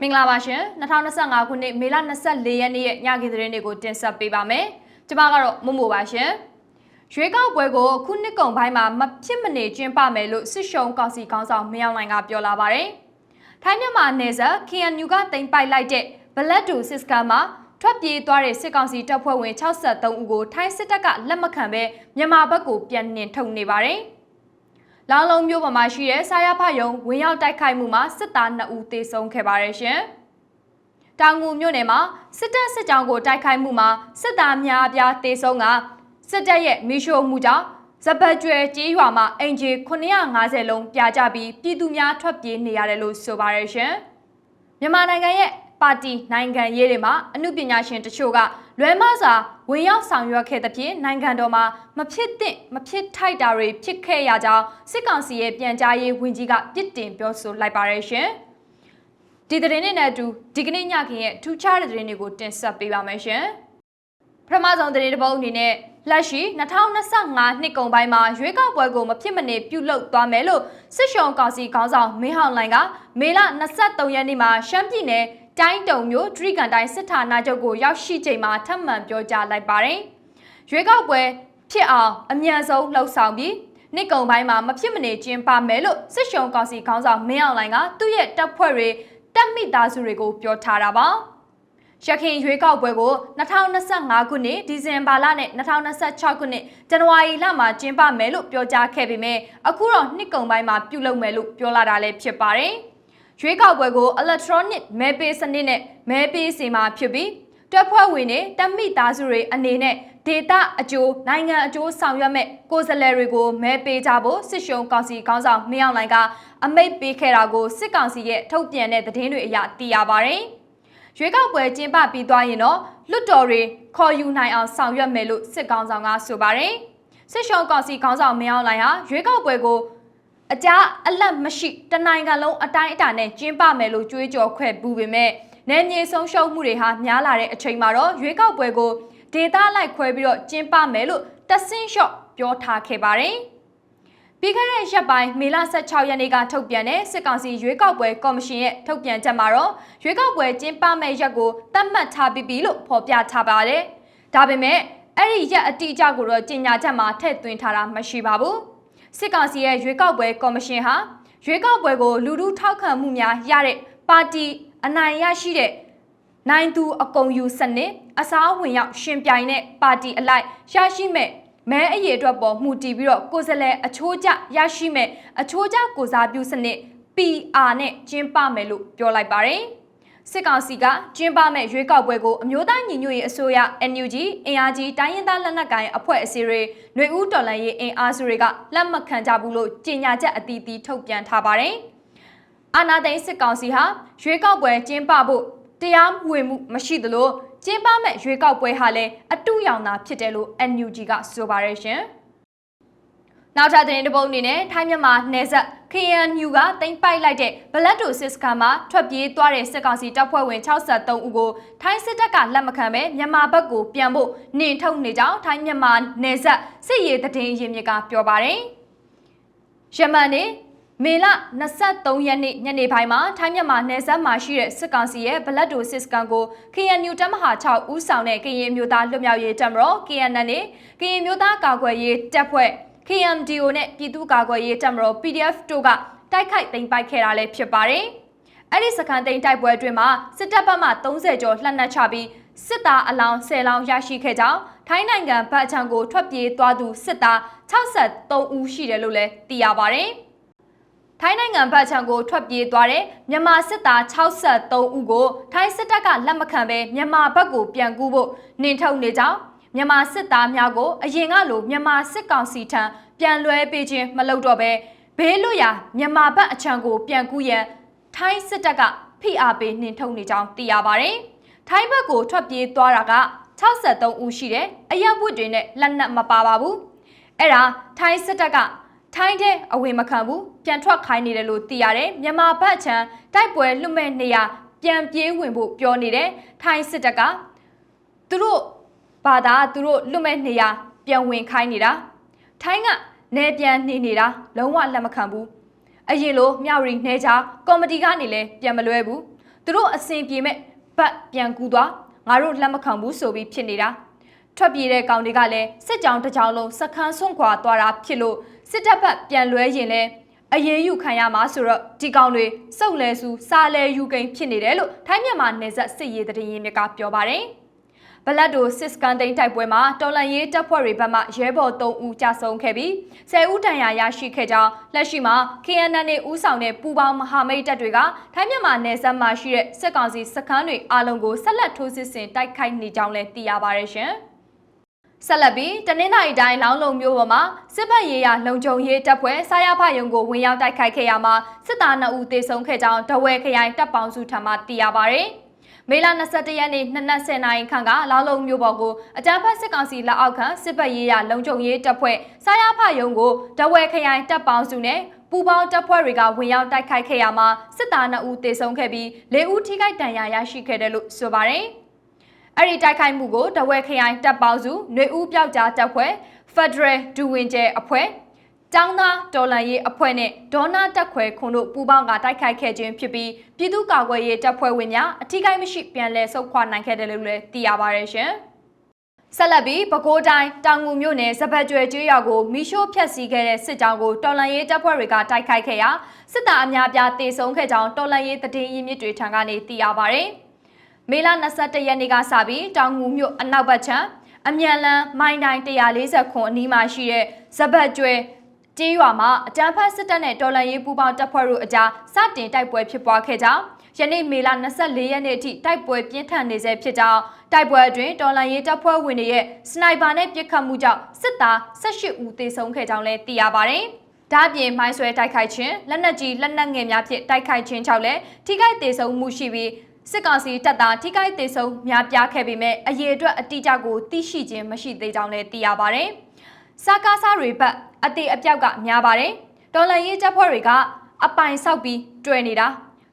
မင်္ဂလာပါရှင်2025ခုနှစ်မေလ24ရက်နေ့ရဲ့ညခေသတင်းတွေကိုတင်ဆက်ပေးပါမယ်ကျွန်မကတော့မမိုပါရှင်ရွေးကောက်ပွဲကိုခုနှစ်ကုန်ပိုင်းမှာမဖြစ်မနေကျင်းပမယ်လို့စစ်ရှုံကောင်စီခေါင်းဆောင်မင်းအောင်လှိုင်ကပြောလာပါတယ်ထိုင်းမြန်မာနယ်စပ် KNU ကတင်ပိုက်လိုက်တဲ့ဘလက်တူစစ်စကန်မှာထွက်ပြေးသွားတဲ့စစ်ကောင်စီတပ်ဖွဲ့ဝင်63ဦးကိုထိုင်းစစ်တပ်ကလက်မခံဘဲမြန်မာဘက်ကိုပြန်နှင်ထုတ်နေပါတယ်။ လောင်လုံးမျိုးပေါ်မှာရှိတဲ့စာရဖယုံဝင်ရောက်တိုက်ခိုက်မှုမှာစစ်သား2ဦးသေဆုံးခဲ့ပါတယ်ရှင်။တောင်ငူမြို့နယ်မှာစစ်တပ်စစ်ကြောင်းကိုတိုက်ခိုက်မှုမှာစစ်သားများအပြားသေဆုံးကစစ်တပ်ရဲ့မီရှိုမှုကြောင့်ဇပတ်ကျွဲကြေးရွာမှာအင်ဂျီ950လုံးပြာကျပြီးပြည်သူများထွက်ပြေးနေရတယ်လို့ဆိုပါတယ်ရှင်။မြန်မာနိုင်ငံရဲ့ပါတီနိုင်ငံရေးတွေမှာအမှုပညာရှင်တချို့ကလွဲမစွာ ဝင်ရောက်ဆောင်ရွက်ခဲ့တဲ့ဖြင့်နိုင်ငံတော်မှာမဖြစ်သင့်မဖြစ်ထိုက်တာတွေဖြစ်ခဲ့ရကြောင်းစစ်ကောင်စီရဲ့ပြန်ကြားရေးဝန်ကြီးကပြစ်တင်ပြောဆိုလိုက်ပါရရှင်။ဒီသတင်းနဲ့အတူဒီကနေ့ညခင်ရဲ့ထူးခြားတဲ့သတင်းတွေကိုတင်ဆက်ပေးပါမယ်ရှင်။ပထမဆုံးသတင်းတစ်ပုဒ်အနေနဲ့လက်ရှိ2025နှစ်ကုန်ပိုင်းမှာရွေးကောက်ပွဲကိုမဖြစ်မနေပြုလုပ်သွားမယ်လို့စစ်ရှုံကောင်စီခေါင်းဆောင်မင်းဟောင်လိုင်ကမေလ23ရက်နေ့မှာရှမ်းပြည်နယ် တိုင်းတုံမျိုးဒရိကန်တိုင်းစစ်ဌာနချုပ်ကိုရောက်ရှိချိန်မှာထပ်မံပြောကြားလိုက်ပါတယ်။ရွေးကောက်ပွဲဖြစ်အောင်အမြန်ဆုံးလှုပ်ဆောင်ပြီးနှစ်ကုန်ပိုင်းမှာမဖြစ်မနေကျင်းပမယ်လို့စစ်ရှုံကောင်စီခေါင်းဆောင်မင်းအောင်လိုင်ကသူ့ရဲ့တပ်ဖွဲ့တွေတပ်မိသားစုတွေကိုပြောထားတာပါ။ရခိုင်ရွေးကောက်ပွဲကို2025ခုနှစ်ဒီဇင်ဘာလနဲ့2026ခုနှစ်ဇန်နဝါရီလမှာကျင်းပမယ်လို့ပြောကြားခဲ့ပေမဲ့အခုတော့နှစ်ကုန်ပိုင်းမှာပြုလုပ်မယ်လို့ပြောလာတာလည်းဖြစ်ပါတယ်။ ရွေးကောက်ပွဲကို electronic မဲပေးစနစ်နဲ့မဲပေးစီမှာဖြစ်ပြီးတွက်ဖွဲ့ဝင်တွေတမိသားစုတွေအနေနဲ့ဒေတာအကျိုးနိုင်ငံအကျိုးဆောင်ရွက်မဲ့ကိုယ်စားလှယ်တွေကိုမဲပေးကြဖို့စစ်ရှုံကောင်စီခေါင်းဆောင်မင်းအောင်လှိုင်ကအမိတ်ပေးခဲ့တာကိုစစ်ကောင်စီရဲ့ထုတ်ပြန်တဲ့သတင်းတွေအရသိရပါတယ်။ရွေးကောက်ပွဲကျင်းပပြီးသွားရင်တော့လွတ်တော်တွေခေါ်ယူနိုင်အောင်ဆောင်ရွက်မယ်လို့စစ်ကောင်ဆောင်ကဆိုပါတယ်။စစ်ရှုံကောင်စီခေါင်းဆောင်မင်းအောင်လှိုင်ဟာရွေးကောက်ပွဲကို အကြအလက်မရှိတနိုင်ငံလုံးအတိုင်းအတာနဲ့ကျင်းပမယ်လို့ကြွေးကြော်ခွဲပူပေမဲ့နယ်မြေဆုံးရှုံးမှုတွေဟာများလာတဲ့အချိန်မှာတော့ရွေးကောက်ပွဲကိုဒေတာလိုက်ခွဲပြီးတော့ကျင်းပမယ်လို့တဆင်းလျှော့ပြောထားခဲ့ပါတယ်။ပြီးခဲ့တဲ့ရက်ပိုင်းမေလ16ရက်နေ့ကထုတ်ပြန်တဲ့စစ်ကောင်စီရွေးကောက်ပွဲကော်မရှင်ရဲ့ထုတ်ပြန်ချက်မှာတော့ရွေးကောက်ပွဲကျင်းပမယ့်ရက်ကိုသတ်မှတ်ထားပြီးပြီလို့ဖော်ပြထားပါတယ်။ဒါပေမဲ့အဲ့ဒီရက်အတိအကျကိုတော့ကြေညာချက်မှာထည့်သွင်းထားတာမရှိပါဘူး။ စစ်ကောင်စီရဲ့ရွေးကောက်ပွဲကော်မရှင်ဟာရွေးကောက်ပွဲကိုလူထုထောက်ခံမှုများရတဲ့ပါတီအနိုင်ရရှိတဲ့နိုင်သူအကုံယူစနစ်အစားဝင်ရောက်ရှင်ပြိုင်တဲ့ပါတီအလိုက်ရရှိမဲ့မဲအရေအတွက်ပေါ်မှုတည်ပြီးတော့ကိုယ်စားလှယ်အချိုးကျရရှိမဲ့အချိုးကျကိုစားပြုစနစ် PR နဲ့ကျင်းပမယ်လို့ပြောလိုက်ပါတယ်။ စစ်ကောင်စီကကျင်းပမဲ့ရွေးကောက်ပွဲကိုအမျိုးသားညီညွတ်ရေးအစိုးရ NUG အင်အားကြီးတိုင်းရင်းသားလက်နက်ကိုင်အဖွဲ့အစည်းတွေຫນွေဦးတော်လှန်ရေးအင်အားစုတွေကလက်မခံကြဘူးလို့ကြေညာချက်အသီးသီးထုတ်ပြန်ထားပါတယ်။အာနာသိန်းစစ်ကောင်စီဟာရွေးကောက်ပွဲကျင်းပဖို့တရားဝင်မှုမရှိသလိုကျင်းပမဲ့ရွေးကောက်ပွဲဟာလည်းအတူရောင်သာဖြစ်တယ်လို့ NUG ကဆိုပါတယ်ရှင်။ နောက်ထပ်သတင်းတစ်ပုဒ်အနေနဲ့ထိုင်းမြန်မာနယ်စပ် KNU ကတင်ပိုက်လိုက်တဲ့ဘလက်တိုစစ်စကန်မှာထွက်ပြေးသွားတဲ့စစ်ကောင်စီတပ်ဖွဲ့ဝင်63ဦးကိုထိုင်းစစ်တပ်ကလက်မခံပဲမြန်မာဘက်ကိုပြန်ဖို့နှင်ထုတ်နေကြောင်းထိုင်းမြန်မာနယ်စပ်စစ်ရေးတည်င်းရင်မြစ်ကပြောပါတယ်။ယမန်နေ့မေလ23ရက်နေ့ညနေပိုင်းမှာထိုင်းမြန်မာနယ်စပ်မှာရှိတဲ့စစ်ကောင်စီရဲ့ဘလက်တိုစစ်စကန်ကို KNU တပ်မဟာ6ဦးဆောင်တဲ့ကရင်မျိုးသားလွတ်မြောက်ရေးတပ်မတော် KNN နဲ့ကရင်မျိုးသားကာကွယ်ရေးတပ်ဖွဲ့ KMDO နဲ့ပြည်သူ့ကာကွယ်ရေးတပ်မတော် PDF တို့ကတိုက်ခိုက်သိမ်းပိုက်ခဲ့တာလည်းဖြစ်ပါတယ်။အဲ့ဒီစကန်သိမ်းတိုက်ပွဲအတွင်းမှာစစ်တပ်ဘက်မှ30ကျော်လှမ်းနှက်ချပြီးစစ်သားအလောင်း10လောင်းရရှိခဲ့ကြောင်းထိုင်းနိုင်ငံဗတ်ချံကိုထွက်ပြေးသွားသူစစ်သား63ဦးရှိတယ်လို့လည်းသိရပါတယ်။ထိုင်းနိုင်ငံဗတ်ချံကိုထွက်ပြေးသွားတဲ့မြန်မာစစ်သား63ဦးကိုထိုင်းစစ်တပ်ကလက်မခံဘဲမြန်မာဘက်ကိုပြန်ကူးဖို့နှင်ထုတ်နေကြောင်း မြန်မာစစ်သားများကိုအရင်ကလိုမြန်မာစစ်ကောင်စီထံပြန်လွှဲပေးခြင်းမလုပ်တော့ဘဲဘေးလွတ်ရာမြန်မာဘက်အချံကိုပြန်ကူးရန်ထိုင်းစစ်တပ်ကဖိအားပေးနှင်ထုတ်နေကြောင်းသိရပါတယ်။ထိုင်းဘက်ကိုထွက်ပြေးသွားတာက63ဦးရှိတယ်။အရက်ဝတ်တွေနဲ့လက်နက်မပါပါဘူး။အဲ့ဒါထိုင်းစစ်တပ်ကထိုင်းတဲ့အဝင်မခံဘူးပြန်ထွက်ခိုင်းနေတယ်လို့သိရတယ်။မြန်မာဘက်ချံတိုက်ပွဲလွတ်မဲ့နေရပြန်ပြေးဝင်ဖို့ပြောနေတယ်။ထိုင်းစစ်တပ်ကသူတို့ ဘာသာသူတို့လွတ်မဲ့နေရပြန်ဝင်ခိုင်းနေတာထိုင်းကနေပြန်နေနေတာလုံးဝလက်မခံဘူးအရင်လိုမြောက်ရီနှဲချာကော်မတီကနေလည်းပြန်မလွဲဘူးသူတို့အစဉ်ပြေမဲ့ဘတ်ပြန်ကူသွားငါတို့လက်မခံဘူးဆိုပြီးဖြစ်နေတာထွက်ပြေးတဲ့ကောင်တွေကလည်းစစ်ကြောင်တစ်ကြောင်လုံးစခန်းဆွန့်ခွာသွားတာဖြစ်လို့စစ်တပ်ဘက်ပြန်လွဲရင်လည်းအရေးယူခံရမှာဆိုတော့ဒီကောင်တွေစုပ်လဲစုစားလဲယူကိန်းဖြစ်နေတယ်လို့ထိုင်းမြန်မာနယ်စပ်စစ်ရေးတရင်မြစ်ကပြောပါတယ် ဘလက်ဒိုစစ်စကန်တိန်တိုက်ပွဲမှာတော်လန်ရေးတပ်ဖွဲ့တွေဘက်မှရဲဘော်3ဦးကြာဆုံးခဲ့ပြီး10ဦးတန်ရာရရှိခဲ့ကြောင်းလက်ရှိမှာ KNN ဦးဆောင်တဲ့ပူပေါင်းမဟာမိတ်တပ်တွေကထိုင်းမြန်မာနယ်စပ်မှာရှိတဲ့စစ်ကောင်စီစခန်းတွေအလုံးကိုဆက်လက်ထိုးစစ်ဆင်တိုက်ခိုက်နေကြောင်းလည်းသိရပါတယ်ရှင်။ဆက်လက်ပြီးတနင်္လာရီတိုင်းလောင်းလုံမျိုးပေါ်မှာစစ်ဘက်ရေးရလုံခြုံရေးတပ်ဖွဲ့စာရဖယုံကိုဝင်ရောက်တိုက်ခိုက်ခဲ့ရမှာစစ်သား2ဦးသေဆုံးခဲ့ကြောင်းတဝဲခရိုင်တပ်ပေါင်းစုထံမှသိရပါဗျ။ မေလ22ရက်နေ့နှစ်နက်10နာရီခန့်ကလောင်းလုံမျိုးပေါ်ကိုအကြမ်းဖက်စစ်ကောင်စီလက်အောက်ခံစစ်ဘက်ရေးရလုံခြုံရေးတပ်ဖွဲ့စာရဖယုံကိုတဝဲခရိုင်တပ်ပေါင်းစုနဲ့ပူပေါင်းတပ်ဖွဲ့တွေကဝင်ရောက်တိုက်ခိုက်ခဲ့ရမှာစစ်သား2ဦးသေဆုံးခဲ့ပြီး4ဦးထိခိုက်ဒဏ်ရာရရှိခဲ့တယ်လို့ဆိုပါတယ်။အဲ့ဒီတိုက်ခိုက်မှုကိုတဝဲခရိုင်တပ်ပေါင်းစုຫນွေဦးပြောက်ကြားတပ်ဖွဲ့ Federal ဒူဝင်ကျဲအဖွဲ့ ကျောင်းသားတော်လန်ရေးအဖွဲ့နဲ့ဒေါနာတက်ခွဲခွန်တို့ပူးပေါင်းကတိုက်ခိုက်ခဲ့ခြင်းဖြစ်ပြီးပြည်သူ့ကာကွယ်ရေးတပ်ဖွဲ့ဝင်များအထူးကိမရှိပြန်လည်ဆုတ်ခွာနိုင်ခဲ့တယ်လို့လည်းသိရပါတယ်ရှင်။ဆက်လက်ပြီးပဲခူးတိုင်းတောင်ငူမြို့နယ်စပတ်ကျွဲကျွေးရွာကိုမိရှိုးဖျက်ဆီးခဲ့တဲ့စစ်ကြောင်းကိုတော်လန်ရေးတပ်ဖွဲ့တွေကတိုက်ခိုက်ခဲ့ရာစစ်တပ်အများပြားတေဆုံးခဲ့ကြောင်းတော်လန်ရေးတည်င်းရင်းမြစ်တွေထံကနေသိရပါတယ်။မေလ21ရက်နေ့ကစပြီးတောင်ငူမြို့အနောက်ဘက်ခြမ်းအမြန်လန်းမိုင်းတိုင်း140ခွန်အနီးမှာရှိတဲ့ဇဘတ်ကျွဲ ကျေးရွာမှာအကြမ်းဖက်စစ်တပ်နဲ့တော်လှန်ရေးပူးပေါင်းတပ်ဖွဲ့တို့အကြားစတင်တိုက်ပွဲဖြစ်ပွားခဲ့ကြောင်းယနေ့မေလ24ရက်နေ့အထိတိုက်ပွဲပြင်းထန်နေဆဲဖြစ်ကြောင်းတိုက်ပွဲအတွင်းတော်လှန်ရေးတပ်ဖွဲ့ဝင်တွေရဲ့စနိုက်ပါနဲ့ပစ်ခတ်မှုကြောင့်စစ်သား18ဦးသေဆုံးခဲ့ကြောင်းလည်းသိရပါတယ်။ဒါ့အပြင်မိုင်းဆွဲတိုက်ခိုက်ခြင်းလက်နက်ကြီးလက်နက်ငယ်များဖြင့်တိုက်ခိုက်ခြင်းကြောင့်လည်းထိခိုက်ဒေဆုံးမှုရှိပြီးစစ်ကောင်စီတပ်သားထိခိုက်ဒေဆုံးများပြားခဲ့ပေမဲ့အရေးအတွက်အတိအကျကိုသိရှိခြင်းမရှိသေးကြောင်းလည်းသိရပါတယ်။စကားစားတွေဘက် အသေးအပြောက်ကများပါတယ်။ဒေါ်လာရေးတပ်ဖွဲ့တွေကအပိုင်ဆောက်ပြီးတွေ့နေတာ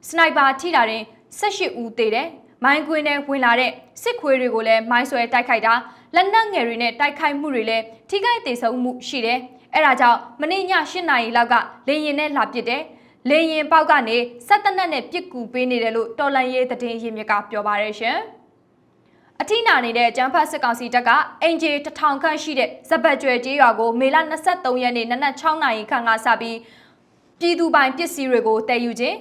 စနိုက်ပါထိတာတင်18ဦးသေတယ်။မိုင်းကွင်းနဲ့ဝင်လာတဲ့စစ်ခွေးတွေကိုလည်းမိုင်းဆွဲတိုက်ခိုက်တာလက်နက်ငယ်တွေနဲ့တိုက်ခိုက်မှုတွေလည်းထိခိုက်ဒေဆုံးမှုရှိတယ်။အဲဒါကြောင့်မနေ့ည8နာရီလောက်ကလေရင်နဲ့လာပစ်တယ်။လေရင်ပေါက်ကနေစက်တနက်နဲ့ပြစ်ကူပေးနေတယ်လို့တော်လန်ရေးသတင်းရင်းမြစ်ကပြောပါရရှင်။ အထိနာနေတဲ့ကျန်းဖတ်စစ်ကောင်စီတပ်ကအင်ဂျီတထောင်ခန့်ရှိတဲ့ဇဘတ်ကျွဲကျေးရွာကိုမေလ23ရက်နေ့နနက်6နာရီခန့်ကစပြီးပြည်သူပိုင်ပစ္စည်းတွေကိုတည်ယူခြင်း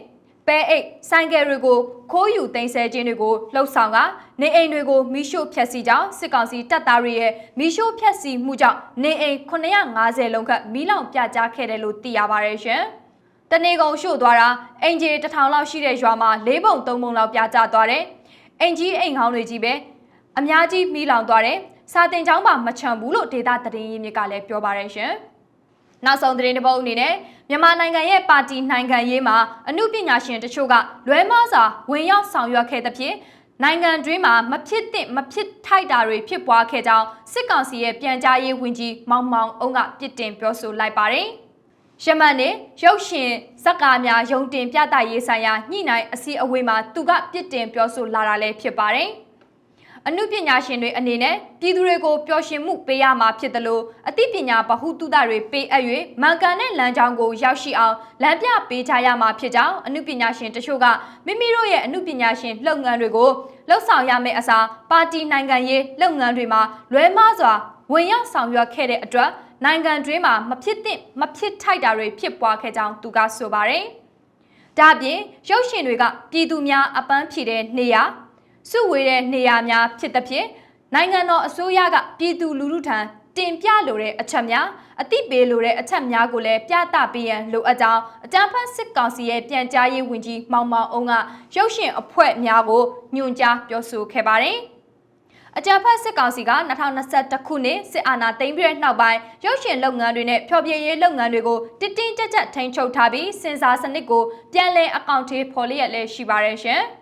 ပဲအိတ်ဆိုင်ကယ်တွေကိုခိုးယူသိမ်းဆဲခြင်းတွေကိုလှုပ်ဆောင်ကနေအိမ်တွေကိုမိရှို့ဖျက်ဆီးကြောင်းစစ်ကောင်စီတပ်သားတွေရဲ့မိရှို့ဖျက်ဆီးမှုကြောင့်နေအိမ်950လုံးခန့်မိလောင်ပြကြားခဲ့တယ်လို့သိရပါတယ်ရှင်။တနေကုန်ရှို့သွားတာအင်ဂျီတစ်ထောင်လောက်ရှိတဲ့ရွာမှာ၄ပုံ၃ပုံလောက်ပြာကျသွားတယ်။အင်ဂျီအိမ်ခေါင်းတွေကြီးပဲ အများကြီးမီးလောင်သွားတယ်။စာတင်ကျောင်းပါမချမ်းဘူးလို့ဒေတာသတင်းရင်းမြစ်ကလည်းပြောပါရရှင်။နောက်ဆုံးသတင်းတစ်ပုဒ်အနေနဲ့မြန်မာနိုင်ငံရဲ့ပါတီနိုင်ငံရေးမှာအမှုပညာရှင်တချို့ကလွဲမားစွာဝင်ရောက်ဆောင်ရွက်ခဲ့သဖြင့်နိုင်ငံတွင်းမှာမဖြစ်သင့်မဖြစ်ထိုက်တာတွေဖြစ်ပွားခဲ့ကြောင်းစစ်ကောင်စီရဲ့ပြန်ကြားရေးဝန်ကြီးမောင်မောင်အုံးကပြစ်တင်ပြောဆိုလိုက်ပါတယ်။ယမန်နဲ့ရုပ်ရှင်ဇက်ကားများယုံတင်ပြသရေးဆိုင်ရာညှိနှိုင်းအစည်းအဝေးမှာသူကပြစ်တင်ပြောဆိုလာတာလည်းဖြစ်ပါတယ်။ အမှုပညာရှင်တွေအနေနဲ့ပြည်သူတွေကိုပျော်ရွှင်မှုပေးရမှာဖြစ်တယ်လို့အသိပညာဗဟုသုတတွေပေးအပ်၍မှန်ကန်တဲ့လမ်းကြောင်းကိုရောက်ရှိအောင်လမ်းပြပေးချရမှာဖြစ်ကြောင်းအမှုပညာရှင်တချို့ကမိမိတို့ရဲ့အမှုပညာရှင်လုပ်ငန်းတွေကိုလှုပ်ဆောင်ရမယ့်အစားပါတီနိုင်ငံရေးလုပ်ငန်းတွေမှာလွဲမှားစွာဝင်ရောက်ဆောင်ရွက်ခဲ့တဲ့အတွက်နိုင်ငံတွင်းမှာမဖြစ်သင့်မဖြစ်ထိုက်တာတွေဖြစ်ပွားခဲ့ကြောင်းသူကဆိုပါတယ်။ဒါ့အပြင်ရုပ်ရှင်တွေကပြည်သူများအပန်းဖြေတဲ့နေရာ စုဝေးတဲ့နေရာများဖြစ်တဲ့ဖြင့်နိုင်ငံတော်အစိုးရကပြည်သူလူထုထံတင်ပြလိုတဲ့အချက်များအသိပေးလိုတဲ့အချက်များကိုလည်းပြသပေးရန်လိုအပ်ကြောင်းအကြံဖတ်စစ်ကောင်စီရဲ့ပြန်ကြားရေးဝန်ကြီးမောင်မောင်အောင်ကရုပ်ရှင်အဖွဲ့များကိုညွှန်ကြားပြောဆိုခဲ့ပါတယ်။အကြံဖတ်စစ်ကောင်စီက2021ခုနှစ်စစ်အာဏာသိမ်းပြီးတဲ့နောက်ပိုင်းရုပ်ရှင်လုပ်ငန်းတွေနဲ့ဖျော်ဖြေရေးလုပ်ငန်းတွေကိုတင်းတင်းကြပ်ကြပ်ထိန်းချုပ်ထားပြီးစင်စာစနစ်ကိုပြန်လည်အကောင့်ထေးဖော်လျက်လည်းရှိပါတယ်ရှင်။